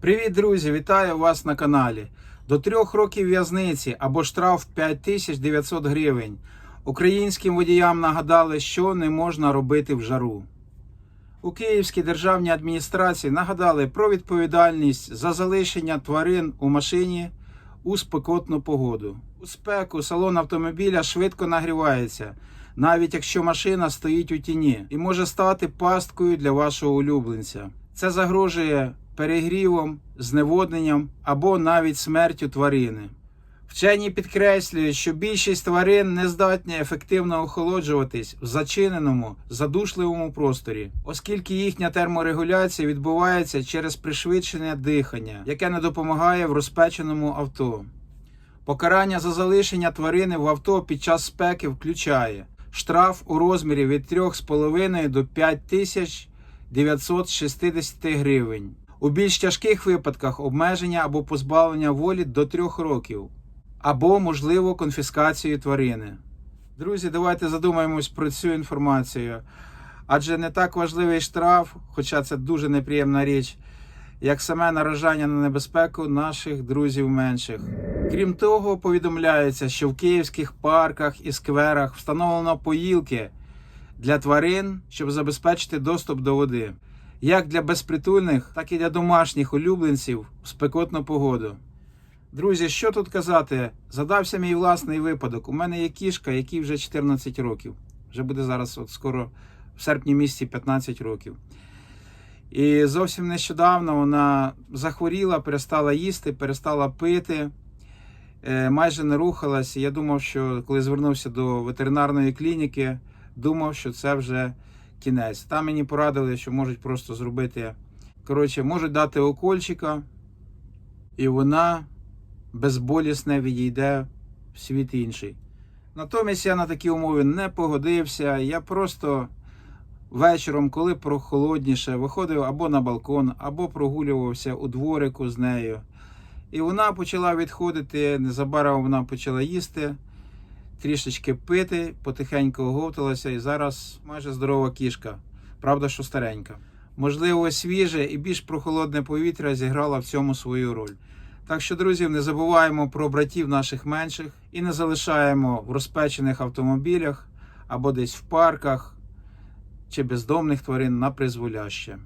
Привіт, друзі! Вітаю вас на каналі. До трьох років в'язниці або штраф 5900 гривень. Українським водіям нагадали, що не можна робити в жару. У Київській державній адміністрації нагадали про відповідальність за залишення тварин у машині у спекотну погоду. У спеку салон автомобіля швидко нагрівається, навіть якщо машина стоїть у тіні, і може стати пасткою для вашого улюбленця. Це загрожує перегрівом, зневодненням або навіть смертю тварини. Вчені підкреслюють, що більшість тварин не здатні ефективно охолоджуватись в зачиненому, задушливому просторі, оскільки їхня терморегуляція відбувається через пришвидшення дихання, яке не допомагає в розпеченому авто. Покарання за залишення тварини в авто під час спеки включає штраф у розмірі від 3,5 до 5960 гривень. У більш тяжких випадках обмеження або позбавлення волі до 3 років, або, можливо, конфіскацію тварини. Друзі, давайте задумаємось про цю інформацію. Адже не так важливий штраф, хоча це дуже неприємна річ, як саме наражання на небезпеку наших друзів менших. Крім того, повідомляється, що в київських парках і скверах встановлено поїлки для тварин, щоб забезпечити доступ до води, як для безпритульних, так і для домашніх улюбленців в спекотну погоду. Друзі, що тут казати? Задався мій власний випадок. У мене є кішка, якій вже 14 років. Вже буде зараз, от скоро в серпні місяці 15 років. І зовсім нещодавно вона захворіла, перестала їсти, перестала пити, е, майже не рухалась. Я думав, що коли звернувся до ветеринарної клініки, думав, що це вже кінець. Там мені порадили, що можуть просто зробити. Коротше, можуть дати укольчика, і вона безболісне відійде в світ інший. Натомість я на такі умови не погодився. Я просто вечором, коли прохолодніше, виходив або на балкон, або прогулювався у дворику з нею. І вона почала відходити, незабаром вона почала їсти, трішечки пити, потихеньку оговталася, і зараз майже здорова кішка. Правда, що старенька. Можливо, свіже і більш прохолодне повітря зіграло в цьому свою роль. Так що, друзі, не забуваємо про братів наших менших і не залишаємо в розпечених автомобілях або десь в парках чи бездомних тварин на призволяще.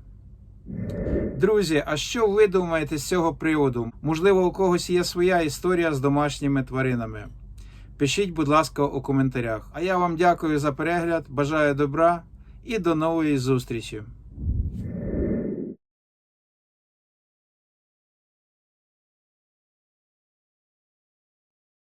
Друзі, а що ви думаєте з цього приводу? Можливо, у когось є своя історія з домашніми тваринами. Пишіть, будь ласка, у коментарях. А я вам дякую за перегляд, бажаю добра і до нової зустрічі!